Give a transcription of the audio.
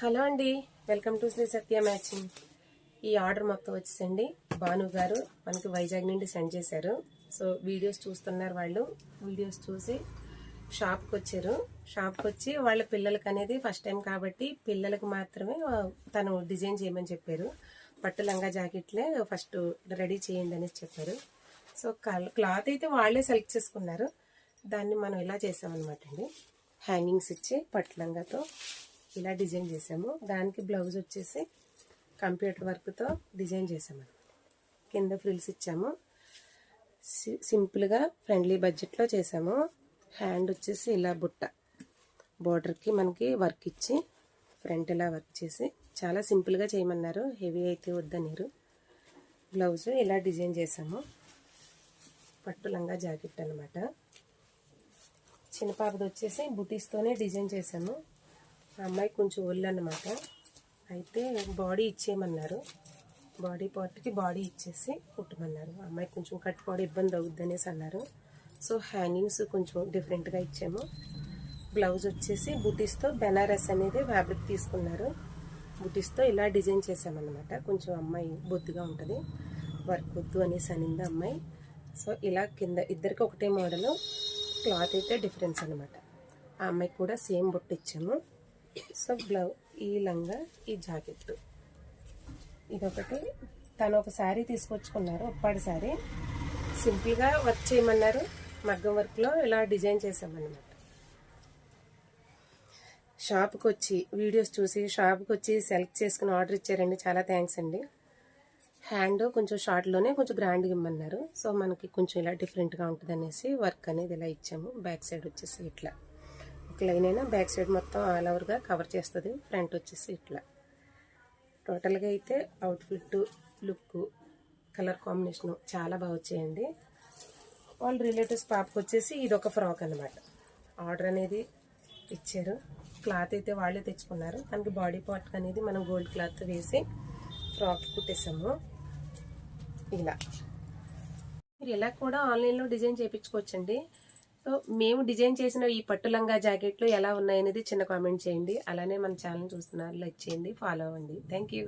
Hello అండి. Welcome to Sri Satya matching. ఈ order మొత్తం వచ్చేసండి. భాను గారు మనకి వైజాగ్ నుండి సెండ్ చేశారు. సో వీడియోస్ చూస్తున్నారు వాళ్ళు. వీడియోస్ చూసి షాప్కి వచ్చారు. షాప్కి వచ్చి వాళ్ళ పిల్లలకి అనేది ఫస్ట్ టైం కాబట్టి పిల్లలకు మాత్రమే తను డిజైన్ చేయమని చెప్పారు. పట్టు లంగా జాకెట్లే ఫస్ట్ రెడీ చేయండి అనేసి చెప్పారు. సో కల్ క్లాత్ అయితే వాళ్ళే సెలెక్ట్ చేసుకున్నారు. దాన్ని మనం ఇలా చేసామన్నమాట అండి. హ్యాంగింగ్స్ ఇచ్చి పట్టు లంగాతో ఇలా డిజైన్ చేసాము. దానికి బ్లౌజ్ వచ్చేసి కంప్యూటర్ వర్క్తో డిజైన్ చేసాము కింద ఫ్రిల్స్ ఇచ్చాము. సి- సింపుల్గా ఫ్రెండ్లీ బడ్జెట్లో చేసాము. హ్యాండ్ వచ్చేసి ఇలా బుట్ట. బోర్డర్కి మనకి వర్క్ ఇచ్చి ఫ్రంట్ ఇలా వర్క్ చేసి చాలా సింపుల్గా చేయమన్నారు. హెవీ అయితే వద్దనీరు బ్లౌజ్ ఇలా డిజైన్ చేసాము. పట్టు లంగా జాకెట్ అనమాట చిన్న పాపది వచ్చేసి బుటీస్తోనే డిజైన్ చేసాము. అమ్మాయి కొంచెం ఒళ్ళు అనమాట అయితే బాడీ ఇచ్చేయమన్నారు. బాడీ పార్ట్కి బాడీ ఇచ్చేసి కుట్టమన్నారు. అమ్మాయి కొంచెం కట్టుకోవడం ఇబ్బంది అవుద్ది అనేసి అన్నారు. సో హ్యాంగింగ్స్ కొంచెం డిఫరెంట్గా ఇచ్చాము. బ్లౌజ్ వచ్చేసి బుటీస్తో బెనారస్ అనేది ఫ్యాబ్రిక్ తీసుకున్నారు. బుటీస్తో ఇలా డిజైన్ చేసామన్నమాట కొంచెం అమ్మాయి బొద్దుగా ఉంటుంది. వర్క్ వద్దు అనేసి అనింది అమ్మాయి. సో ఇలా కింద ఇద్దరికి ఒకటే మోడల్. క్లాత్ అయితే డిఫరెన్స్ అనమాట ఆ అమ్మాయికి కూడా సేమ్ బొట్టు ఇచ్చాము. సో బ్లౌ ఈ లంగా ఈ జాకెట్ ఇదొకటి. తను ఒక శారీ తీసుకొచ్చుకున్నారు ఉప్పాడి శారీ. సింపుల్గా వర్క్ చేయమన్నారు. మగ్గం వర్క్లో ఇలా డిజైన్ చేసామన్నమాట షాప్కి వచ్చి వీడియోస్ చూసి షాప్కి వచ్చి సెలెక్ట్ చేసుకుని ఆర్డర్ ఇచ్చారండి. చాలా థ్యాంక్స్ అండి. హ్యాండ్ కొంచెం షార్ట్లోనే కొంచెం గ్రాండ్గా ఇమ్మన్నారు. సో మనకి కొంచెం ఇలా డిఫరెంట్గా ఉంటుంది అనేసి వర్క్ అనేది ఇలా ఇచ్చాము. బ్యాక్ సైడ్ వచ్చేసి ఇట్లా. ఒక లైన్ అయినా బ్యాక్ సైడ్ మొత్తం ఆల్ ఓవర్గా కవర్ చేస్తుంది. ఫ్రంట్ వచ్చేసి ఇట్లా. టోటల్గా అయితే అవుట్ఫిట్ లుక్ కలర్ కాంబినేషన్ చాలా బాగా వచ్చాయండి. వాళ్ళ రిలేటివ్స్ పాపకు వచ్చేసి ఇది ఒక ఫ్రాక్ అనమాట ఆర్డర్ అనేది ఇచ్చారు. క్లాత్ అయితే వాళ్ళే తెచ్చుకున్నారు. దానికి బాడీ పార్ట్ అనేది మనం గోల్డ్ క్లాత్ వేసి ఫ్రాక్ కుట్టేసాము. ఇలా. మీరు ఇలా కూడా ఆన్లైన్లో డిజైన్ చేయించుకోవచ్చండి. సో మేము డిజైన్ చేసిన ఈ పట్టు లంగా జాకెట్లు ఎలా ఉన్నాయనేది చిన్న కామెంట్ చేయండి. అలానే మన ఛానల్ చూస్తున్నారు లైక్ చేయండి ఫాలో అవ్వండి. Thank you